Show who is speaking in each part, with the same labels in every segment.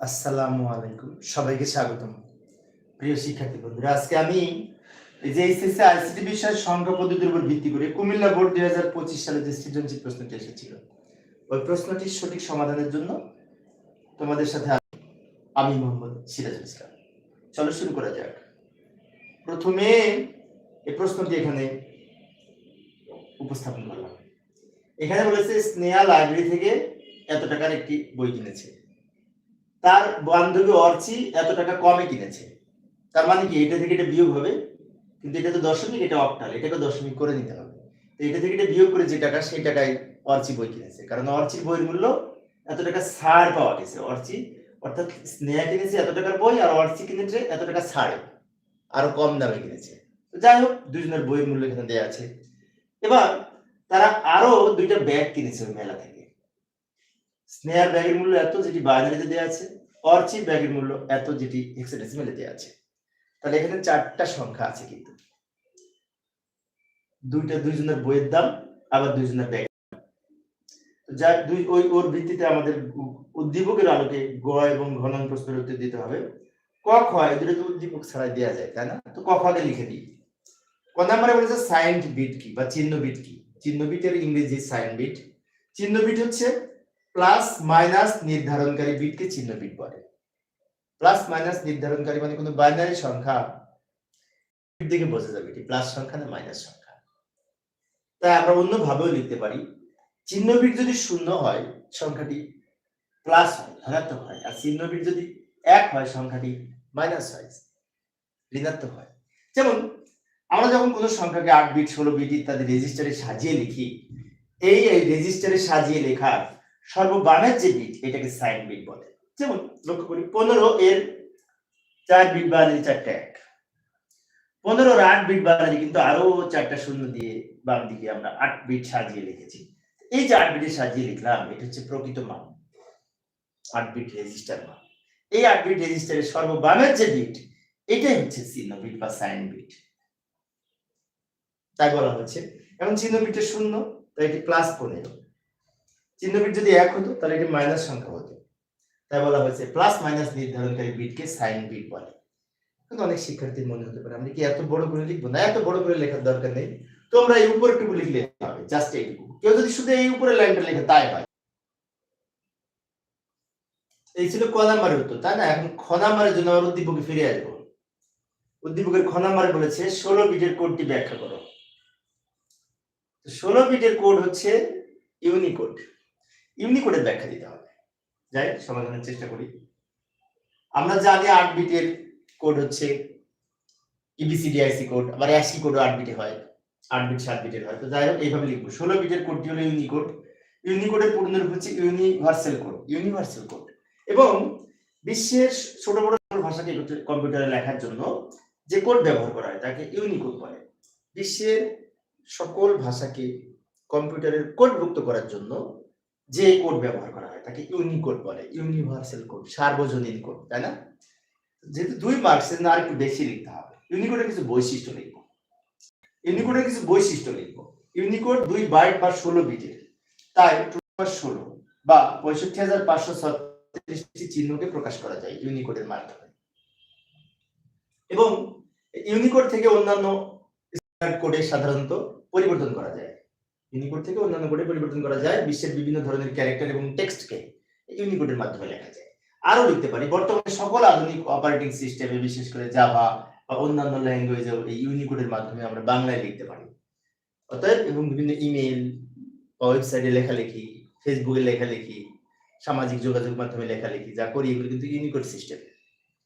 Speaker 1: আসসালামু আলাইকুম। সবাইকে স্বাগতম। প্রিয় শিক্ষার্থী বন্ধুরা, আজকে আমি এই যে এইচএসসি, আইসিটি বিষয়ের সংখ্যা পদ্ধতির উপর ভিত্তি করে কুমিল্লা বোর্ড দুই হাজার পঁচিশ সালে যে সৃজনশীল প্রশ্নটি এসেছিল, ওই প্রশ্নটির সঠিক সমাধানের জন্য তোমাদের সাথে আমি মোহাম্মদ সিরাজুল ইসলাম। চলো শুরু করা যাক। প্রথমে এই প্রশ্নটি এখানে উপস্থাপন করলাম। এখানে বলেছে, স্নেহা লাইব্রেরি থেকে এত টাকার একটি বই কিনেছে। তার বান্ধবী অর্চি এত টাকা কমে কিনেছে। তার মানে কি? এটা থেকে এটা বিয়োগ হবে। কিন্তু এটা তো দশমিক, এটা অক্টাল। এটাকে দশমিক করে নিতে হবে। তো এটা থেকে এটা বিয়োগ করে যে টাকা, সেই টাকায় অর্চি বই কিনেছে। কারণ অর্চির বইয়ের মূল্য এত টাকা ছাড় পাওয়া গেছে অর্চি। অর্থাৎ স্নেহা কিনেছে এত টাকার বই আর অর্চি কিনেছে এত টাকা ছাড়ে আরও কম দামে কিনেছে। তো যাই হোক, দুজনের বইয়ের মূল্য এখানে দেওয়া আছে। এবার তারা আরও দুইটা ব্যাগ কিনেছে ওই মেলা থেকে। স্নেহার ব্যাগের মূল্য এত, যেটি বাইনারিতে দেওয়া আছে। অর্চির ব্যাগের মূল্য এত যেটি হেক্সাডেসিমেলে দেওয়া আছে। তাহলে এখানে চারটা সংখ্যা আছে কিন্তু। দুইটা দুইজনের বইয়ের দাম, আবার দুইজনের ব্যাগ যা দুই ওই ওর ভিত্তিতে আমাদের উদ্দীপকের আলোকে গ এবং ঘনন প্রশ্নের উত্তর দিতে হবে। ক খ, এই দুটো তো উদ্দীপক ছাড়াই দেওয়া যায়, তাই না? তো ক খকে লিখে দিই। ক নাম্বারে বলেছে সাইন বিট কি বা চিহ্ন বিট কি? চিহ্ন বিটের ইংরেজি সাইন বিট চিহ্ন বিট হচ্ছে প্লাস মাইনাস নির্ধারণকারী বিটকে চিহ্ন বিট বলে। প্লাস মাইনাস নির্ধারণকারী মানে কোনো বাইনারি সংখ্যা। দেখে বোঝা যাবে এটি প্লাস সংখ্যা না মাইনাস সংখ্যা। তাই আমরা অন্য ভাবেও লিখতে পারি, চিহ্ন বিট যদি শূন্য হয়, সংখ্যাটি প্লাস হয় ধনাত্মক হয়, আর চিহ্ন বিট যদি এক হয়, সংখ্যাটি মাইনাস হয়, ঋণাত্মক হয়। যেমন, আমরা যখন কোনো সংখ্যাকে আট বিট ষোলো বিট ইত্যাদি রেজিস্টারে সাজিয়ে লিখি, এই রেজিস্টারে সাজিয়ে লেখার সর্ববামের যে বিট এটাকে সাইন বিট বলে। যেমন লক্ষ্য করি, পনেরো এর চার বিট বাড়ালে চারটা এক। পনেরোর আট বিট বাড়ালে কিন্তু আরও চারটা শূন্য দিয়ে বাম দিকে আমরা আট বিট সাজিয়ে লিখেছি এই যে আট বিটে সাজিয়ে লিখলাম, এটা হচ্ছে প্রকৃত মান। আট বিট রেজিস্টার মান। এই আট বিট রেজিস্টারের সর্ববামের যে বিট এটাই হচ্ছে চিহ্ন বিট বা সাইন বিট তাই বলা হচ্ছে। এখন চিহ্ন বিটের শূন্য, তাই এটি প্লাস পনেরো চিহ্ন বিট যদি এক হতো, তাহলে এটি মাইনাস সংখ্যা হতো। তাই বলা হয়েছে প্লাস মাইনাস নির্ধারণকারী বিটকে সাইন বিট বলে। কিন্তু অনেক শিক্ষার্থীর মনে হতে পারে, আমরা কি এত বড় করে লিখব? না, এত বড় করে লেখার দরকার নেই। তোমরা এই উপরেটুকু লিখলে হবে জাস্ট এইটুকু। কেউ যদি শুধু এই উপরে লাইনটা লেখে, তাই হয়। এই ছিল ক নাম্বারের উত্তর, তাই না? এখন খ নাম্বারের জন্য আবার উদ্দীপকে ফিরে আসব। উদ্দীপকের খ নাম্বারে বলেছে, ষোলো বিটের কোডটি ব্যাখ্যা করো। ষোলো বিটের কোড হচ্ছে ইউনিকোড। ইউনিকোডের ব্যাখ্যা দিতে হবে। যাই সমাধানের চেষ্টা করি। আমরা জানি আট বিটের কোড হচ্ছে ইবিসিডিআইসি কোড আবার অ্যাসি কোডও আট বিটে হয়, আট বিট সাত বিটের হয়। তো যাই হোক, এইভাবে লিখব। ষোলো বিটের কোডটি হলো ইউনিকোড ইউনিকোডের পূর্ণরূপ হচ্ছে ইউনিভার্সাল কোড ইউনিভার্সাল কোড এবং বিশ্বের ছোট বড় ভাষাকে কম্পিউটারে লেখার জন্য যে কোড ব্যবহার করা হয়, তাকে ইউনিকোড বলে। বিশ্বের সকল ভাষাকে কম্পিউটারের কোডভুক্ত করার জন্য যে কোড ব্যবহার করা হয়, তাকে ইউনিকোড বলে, ইউনিভার্সাল কোড, সার্বজনীন কোড, তাই না? যেহেতু দুই মার্কসের না আর একটু বেশি লিখতে হবে। ইউনিকোডের কিছু বৈশিষ্ট্য লিখব। ইউনিকোডের কিছু বৈশিষ্ট্য লিখব। ইউনিকোড দুই বাইট বা ষোলো বিটের তাই ষোলো বা পঁয়ষট্টি হাজার পাঁচশো ছত্রিশটি চিহ্নকে প্রকাশ করা যায় ইউনিকোডের মাধ্যমে। এবং ইউনিকোড থেকে অন্যান্য কোডে সাধারণত পরিবর্তন করা যায়। ইউনিকোড থেকে অন্যান্য কোডে পরিবর্তন করা যায়, বিশ্বের বিভিন্ন ধরনের ক্যারেক্টার এবং টেক্সটকে ইউনিকোডের মাধ্যমে লেখা যায়। আরও লিখতে পারি, বর্তমানে সকল আধুনিক অপারেটিং সিস্টেমে বিশেষ করে জাভা বা অন্যান্য ল্যাঙ্গুয়েজে এই ইউনিকোডের মাধ্যমে আমরা বাংলায় লিখতে পারি। অতএব, এবং বিভিন্ন ইমেল বা ওয়েবসাইটে লেখালেখি ফেসবুকে লেখালেখি, সামাজিক যোগাযোগ মাধ্যমে লেখালেখি, যা করি এগুলো কিন্তু ইউনিকোড সিস্টেম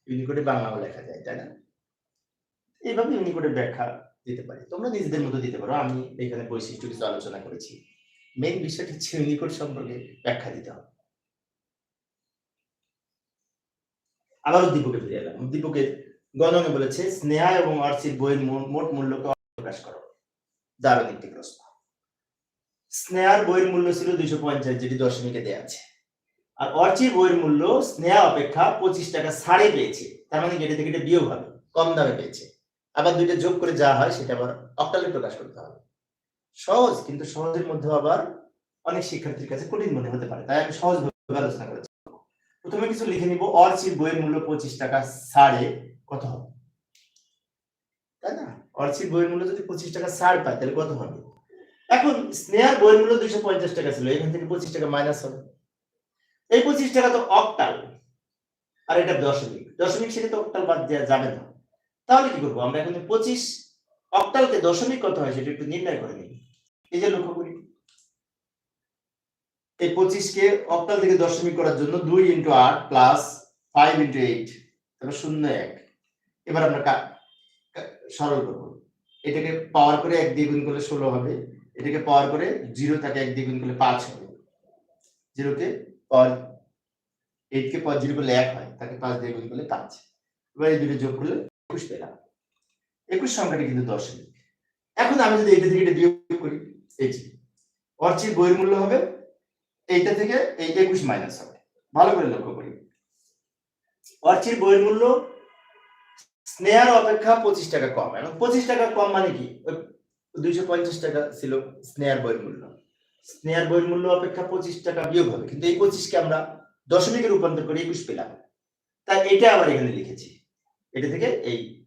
Speaker 1: ইউনিকোডে বাংলাও লেখা যায়, তাই না? এইভাবে ইউনিকোডের ব্যাখ্যা দিতে পারি। তোমরা নিজেদের মতো দিতে পারো। আমি এখানে বৈশিষ্ট্য কিছু আলোচনা করেছি। মেইন বিষয়টি হচ্ছে ইউনিকোড সম্পর্কে ব্যাখ্যা দিতে হবে। আবার উদ্দীপকে ফিরে এলাম। উদ্দীপকের গণনে বলেছে, স্নেহা এবং অর্চির বইয়ের মোট মূল্যকে প্রকাশ করো। দারুণ একটি প্রশ্ন। স্নেহার বইয়ের মূল্য ছিল দুইশো পঞ্চাশ, যেটি দশমিকে দেওয়া আছে। আর অর্চির বইয়ের মূল্য, স্নেহা অপেক্ষা পঁচিশ টাকা ছাড়ে পেয়েছে। তার মানে এটা থেকে বিয়োগ হবে, কম দামে পেয়েছে। আবার দুইটা যোগ করে যা হয় সেটা আবার অক্টালে প্রকাশ করতে হবে। সহজ, কিন্তু সহজের মধ্যে আবার অনেক শিক্ষার্থীর কাছে কঠিন মনে হতে পারে, তাই আমি সহজ আলোচনা করেছি। প্রথমে কিছু লিখে নিব অর্চির বইয়ের মূল্য পঁচিশ টাকা ছাড়ে কত হবে? তাই না? অর্চির বইয়ের মূল্য যদি পঁচিশ টাকা ছাড় পায়, তাহলে কত হবে? এখন স্নেহার বইয়ের মূল্য দুইশো পঞ্চাশ টাকা ছিল, এখান থেকে পঁচিশ টাকা মাইনাস হবে। এই পঁচিশ টাকা তো অক্টাল আর এটা দশমিক। দশমিক সেটা তো অক্টাল বাদ দেওয়া যাবে না। তাহলে কি করব? আমরা এখন পঁচিশ অক্টালকে দশমিক কত হয় সেটা একটু নির্ণয় করে নিই। এই যে লক্ষ্য করি। এই পঁচিশকে অক্টাল থেকে দশমিক করার জন্য দুই ইন্টু আট প্লাস ফাইভ ইন্টু এইট তারপর শূন্য এক। এবার আমরা সরল করব। এটাকে পাওয়ার করে এক দিয়ে গুণ করলে ষোলো হবে। এটাকে পাওয়ার করে জিরো তাকে এক দিয়ে গুণ করলে পাঁচ হবে। জিরোকে পাওয়ার এইট কে পাওয়ার জিরো করলে এক হয়, তাকে পাঁচ দিয়ে গুণ করলে পাঁচ। এবার এই দুটো যোগ করলে একুশ পেলাম। একুশ সংখ্যাটি কিন্তু দশমিক এখন আমি যদি থেকে বিয়োগ করি অর্চির বইয়ের মূল্য হবে এইটা থেকে এই একুশ মাইনাস হবে। ভালো করে লক্ষ্য করি। অর্চির বইয়ের মূল্য স্নেহার অপেক্ষা পঁচিশ টাকা কম। এখন পঁচিশ টাকা কম মানে কি? দুইশো পঞ্চাশ টাকা ছিল স্নেহার বইয়ের মূল্য। স্নেহার বইয়ের মূল্য অপেক্ষা পঁচিশ টাকা বিয়োগ হবে। কিন্তু এই পঁচিশকে আমরা দশমিকে রূপান্তর করে একুশ পেলাম। তাই এটা আবার এখানে লিখেছি। এটা থেকে এই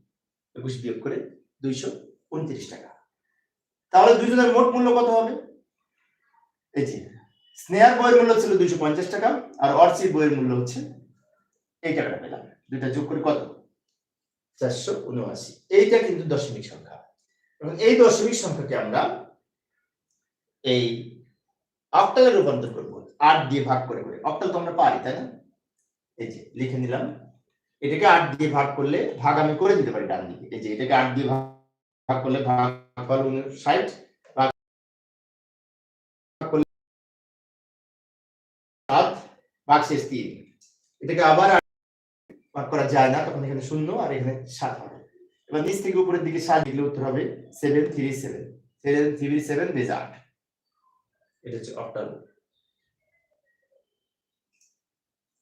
Speaker 1: একুশ বিয়োগ করে দুইশো উনত্রিশ টাকা। তাহলে দুজনের মোট মূল্য কত হবে? এই যে, স্নেহার বইয়ের মূল্য ছিল দুইশো পঞ্চাশ টাকা আর অর্চির বইয়ের মূল্য হচ্ছে এই টাকাটা পেলাম। দুইটা যোগ করে কত? চারশো উনআশি। এইটা কিন্তু দশমিক সংখ্যা। এবং এই দশমিক সংখ্যাকে আমরা এই অক্টালে রূপান্তর করব। আট দিয়ে ভাগ করে করে। অক্টাল তো আমরা পারি, তাই না? এই যে, লিখে নিলাম। এটাকে আট দিয়ে ভাগ করলে ভাগ আমি করে দিতে পারি ডান দিকে। এই যে এটাকে আট দিয়ে ভাগ করলে ভাগ ষাট করলে ভাগ করা যায় না, তখন এখানে শূন্য আর এখানে হবে। এবার উপরের দিকে দিলে উত্তর হবে seven three seven three seven এটা হচ্ছে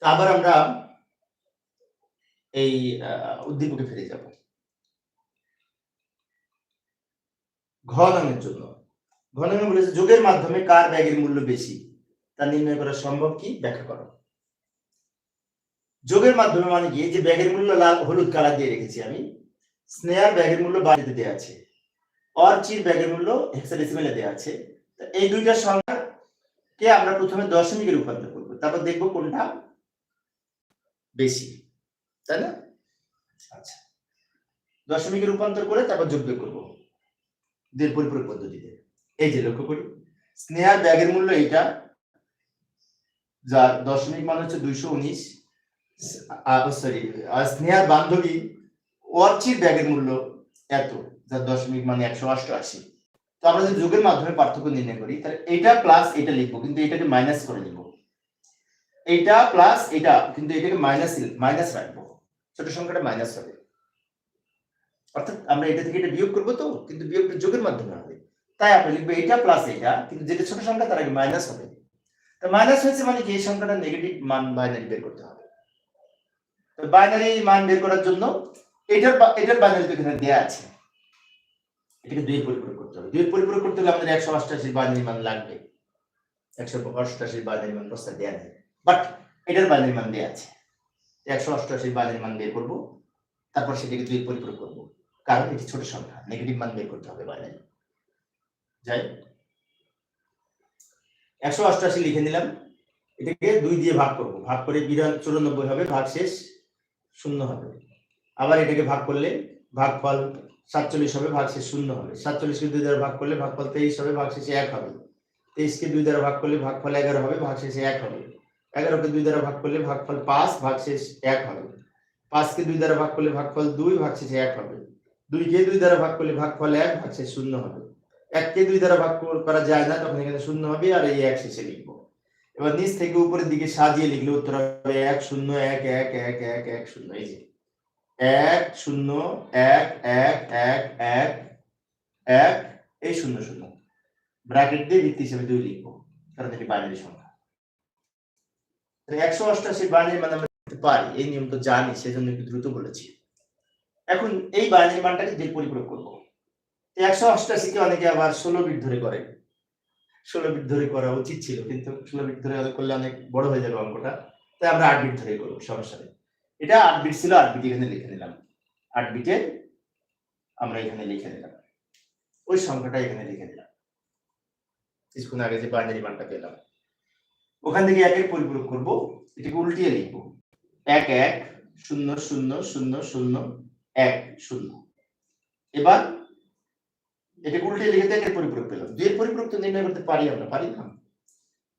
Speaker 1: আবার আমরা এই উদ্দীপকে ফিরে যাব। ঘ নামের জন্য। ঘ নামে বলেছে, যোগের মাধ্যমে কার ব্যাগের মূল্য বেশি? তা নির্ণয় করা সম্ভব কি? ব্যাখ্যা করো। যোগের মাধ্যমে মানে কি? যে ব্যাগের মূল্য লাল, হলুদ কালার দিয়ে রেখেছি আমি, স্নেহার ব্যাগের মূল্য বাড়িতে দেওয়া আছে, অর্চির ব্যাগের মূল্য হেক্সাডেসিমেলে দেওয়া আছে। এই দুইটা সংখ্যা কে আমরা প্রথমে দশমিকে রূপান্তর করব? তারপর দেখব কোনটা বেশি। তাই না? আচ্ছা। দশমিকে রূপান্তর করে তারপর যোগ বিয়োগ করব। দুই পরিপূরক পদ্ধতিতে। এই যে লক্ষ্য করি, স্নেহার ব্যাগের মূল্য এইটা, যার দশমিক মান হচ্ছে দুইশো উনিশ সরি স্নেহার বান্ধবী ব্যাগের মূল্য এত, যার দশমিক মানে একশো অষ্টআশি। তো আমরা যদি যোগের মাধ্যমে পার্থক্য নির্ণয় করি, তাহলে এটা প্লাস এটা লিখব, কিন্তু এটাকে মাইনাস করে নিব। এইটা প্লাস এটা কিন্তু এটাকে মাইনাস মাইনাস রাখব। ছোট সংখ্যাটা মাইনাস হবে। অর্থাৎ আমরা এটা থেকে এটা বিয়োগ করব তো, কিন্তু বিয়োগটা যোগের মাধ্যমে হবে। তাই আপনি লিখব এটা প্লাস এটা, কিন্তু যেটা ছোট সংখ্যা তার আগে মাইনাস হবে। তো মাইনাস হয়েছে মানে কি? এই সংখ্যাটা নেগেটিভ মান বাইনারি বের করতে হবে। তো বাইনারি মান বের করার জন্য এটার এটার বাইনারি তো এখানে দেয়া আছে। এটাকে দুই পরিপূরক করতে হবে। দুই পরিপূরক করতে হলে আমাদের একশো অষ্টাশি বাইনারি মান লাগবে। একশো অষ্টাশি বাইনারি মান প্রস্তাব দেওয়া নেই। বাট এটার বাইনারি মান দেওয়া আছে। একশো অষ্টআশি বাইনারি মান বের করব, তারপর সেটাকে দুই পরিপূরক করব। কারণ এটি ছোট সংখ্যা নেগেটিভ মান বের করতে হবে বাইনারি যাই একশো অষ্টআশি লিখে নিলাম। এটাকে দুই দিয়ে ভাগ করব। ভাগ করে বিরান চুরানব্বই হবে, ভাগ শেষ শূন্য হবে। আবার এটাকে ভাগ করলে ভাগফল সাতচল্লিশ হবে, ভাগ শেষ শূন্য হবে। সাতচল্লিশকে দুই দ্বারা ভাগ করলে ভাগফল তেইশ হবে, ভাগ শেষে এক হবে। তেইশকে দুই দ্বারা ভাগ করলে ভাগফল এগারো হবে, ভাগ শেষে এক হবে। এগারোকে দুই দ্বারা ভাগ করলে ভাগফল পাঁচ ভাগ শেষ এক হবে। পাঁচকে দুই দ্বারা ভাগ করলে ভাগফল দুই ভাগ শেষে এক হবে। দুইকে দুই দ্বারা ভাগ করলে ভাগফল এক ভাগ শেষ শূন্য হবে। এককে দুই দ্বারা ভাগ কর- যায় না, তখন এখানে শূন্য হবে, আর এই এক শেষে লিখব। এবার নিচ থেকে উপরের দিকে সাজিয়ে লিখলে উত্তর হবে এক শূন্য, এক এক এক এক এক শূন্য। এই যে এক শূন্য, এক এক এক এক এক, এই শূন্য শূন্য। ব্র্যাকেট দিয়ে ভিত্তি হিসেবে দুই লিখব, কারণ এটি বাইনারি সংখ্যা। একশো অষ্টাশি বাইনারি মানে আমরা পারি, এই নিয়ম তো জানি, সেজন্য একটু দ্রুত বলেছি। এখন এই বাইনারি মানটাকে দিয়ে পরিপূরক করব। একশো অষ্টাশিকে অনেকে আবার ষোলো বিট ধরে করে। ষোলো বিট ধরে করা উচিত ছিল, কিন্তু ষোলো বিট ধরে করলে অনেক বড় হয়ে যাবে অঙ্কটা। তাই আমরা আট বিট ধরে করব, সমস্যা এটা আট বিট ছিল, আট বিট এখানে লিখে নিলাম। আট বিটে আমরা এখানে লিখে নিলাম। ওই সংখ্যাটা এখানে লিখে নিলাম। কিছুক্ষণ আগে যে বাইনারি মানটা পেলাম। ওখান থেকে একের পরিপূরক করব, এটাকে উল্টিয়ে লিখব। এক এক, শূন্য শূন্য শূন্য শূন্য, এক, শূন্য। এবার এটাকে উল্টে লিখে একের পরিপূরক পেলাম। দুইয়ের পরিপূরক তো নির্ণয় করতে পারি আমরা, পারি না।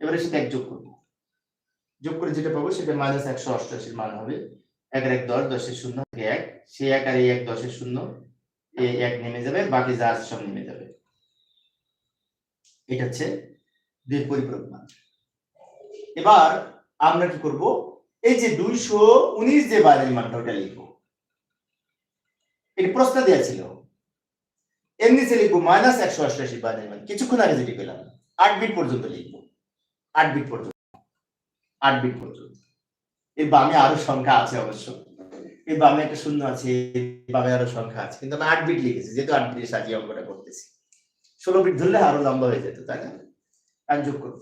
Speaker 1: এবারে সেটা এক যোগ করব। যোগ করে যেটা পাবো সেটা মাইনাস একশো অষ্টআশির মান হবে। এক এক দশ, দশের শূন্য এক। সে এক আর এই এক দশের শূন্য এই এক নেমে যাবে, বাকি যা সব নেমে যাবে। এটা হচ্ছে দুই পরিপূরক মান। এবার আমরা কি করব? এই যে দুইশো উনিশ যে বাইরের মানটা ওটা লিখব। এটি প্রশ্ন দেওয়া ছিল। এর নিচে লিখব মাইনাস একশো অষ্টআশি বাইরের মান। কিছুক্ষণ আগে যেটি পেলাম, আট বিট পর্যন্ত লিখব। আট বিট পর্যন্ত। আট বিট পর্যন্ত। এর বামে আরও সংখ্যা আছে অবশ্য। এর বামে একটা শূন্য আছে বামে আরও সংখ্যা আছে। কিন্তু আমি আট বিট লিখেছি, যেহেতু আট বিট সাজিয়ে অঙ্কটা করতেছি। ষোলো বিট ধরলে আরও লম্বা হয়ে যেত, তাই না? আর যোগ করব।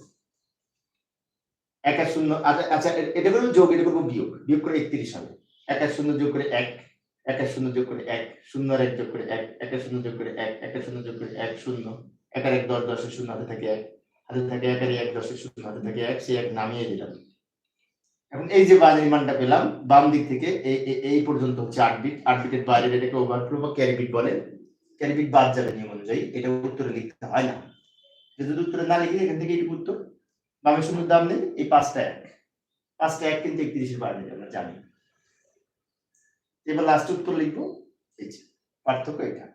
Speaker 1: এক শূন্য আচ্ছা আচ্ছা এটা করব যোগ, এটা করব বিয়োগ। বিয়োগ করে একত্রিশ হবে। এক শূন্য যোগ করে এক এক শূন্য যোগ করে এক, শূন্য এক যোগ করে এক এক শূন্য যোগ করে এক এক শূন্য যোগ করে এক, শূন্য। এক এক দশ, দশের শূন্য, হাতে থাকে এক। হাতে থাকে এক এক, দশের শূন্য, হাতে থাকে এক সে এক নামিয়ে দিলাম। এখন এই যে বাইরের মানটা পেলাম, বাম দিক থেকে এই এই- পর্যন্ত হচ্ছে আট বিট আট বিটের বাইরে এটাকে ওভারফ্লো বা ক্যারি বলে। ক্যারি বিট বাদ যাবে নিয়ম অনুযায়ী এটা উত্তরে লিখতে হয় না। যদি উত্তরে না লিখে, এখান থেকে এইটুকু উত্তর। বামের শূন্যর দাম নেই, এই পাঁচটা এক। পাঁচটা এক কিন্তু একত্রিশের বাইরে আমরা জানি। এবার লাস্ট উত্তর লিখব, এই যে পার্থক্য এটা।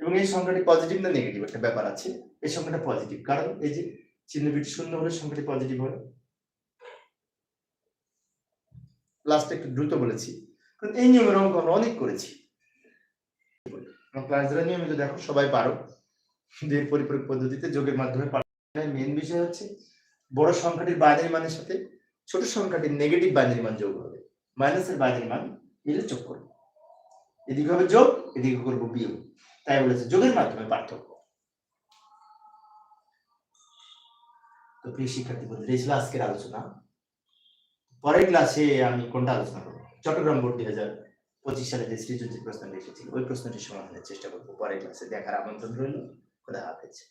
Speaker 1: এবং এই সংখ্যাটি পজিটিভ না নেগেটিভ একটা ব্যাপার আছে। এই সংখ্যাটা পজিটিভ কারণ এই যে চিহ্ন বিট শূন্য হলে সংখ্যাটি পজিটিভ হয়। লাস্টে একটু দ্রুত বলেছি, কারণ এই নিয়মের অঙ্ক আমরা অনেক করেছি। ক্লাস ধরে নিয়মিত দেখো, সবাই পারো। দুই পরিপূরক পদ্ধতিতে যোগের মাধ্যমে মেন বিষয় হচ্ছে বড় সংখ্যাটির বাইনারি মানের সাথে ছোট সংখ্যাটির নেগেটিভ বাইনারি মান যোগ হবে। মাইনাসের বাইনারি মান মিলে যোগ করব। এদিকে হবে যোগ, এদিকে করব বিয়োগ। তাই বলেছে যোগের মাধ্যমে পার্থক্য। তো প্রিয় শিক্ষার্থী বন্ধুরা, এই ছিল আজকের আলোচনা। পরের ক্লাসে আমি কোনটা আলোচনা করব? চট্টগ্রাম বোর্ড দুই হাজার পঁচিশ সালে যে সৃজনশীল প্রশ্নটি এসেছিল, ওই প্রশ্নটির সমাধানের চেষ্টা করব। পরের ক্লাসে দেখার আমন্ত্রণ রইল। খোদা হাফেজ।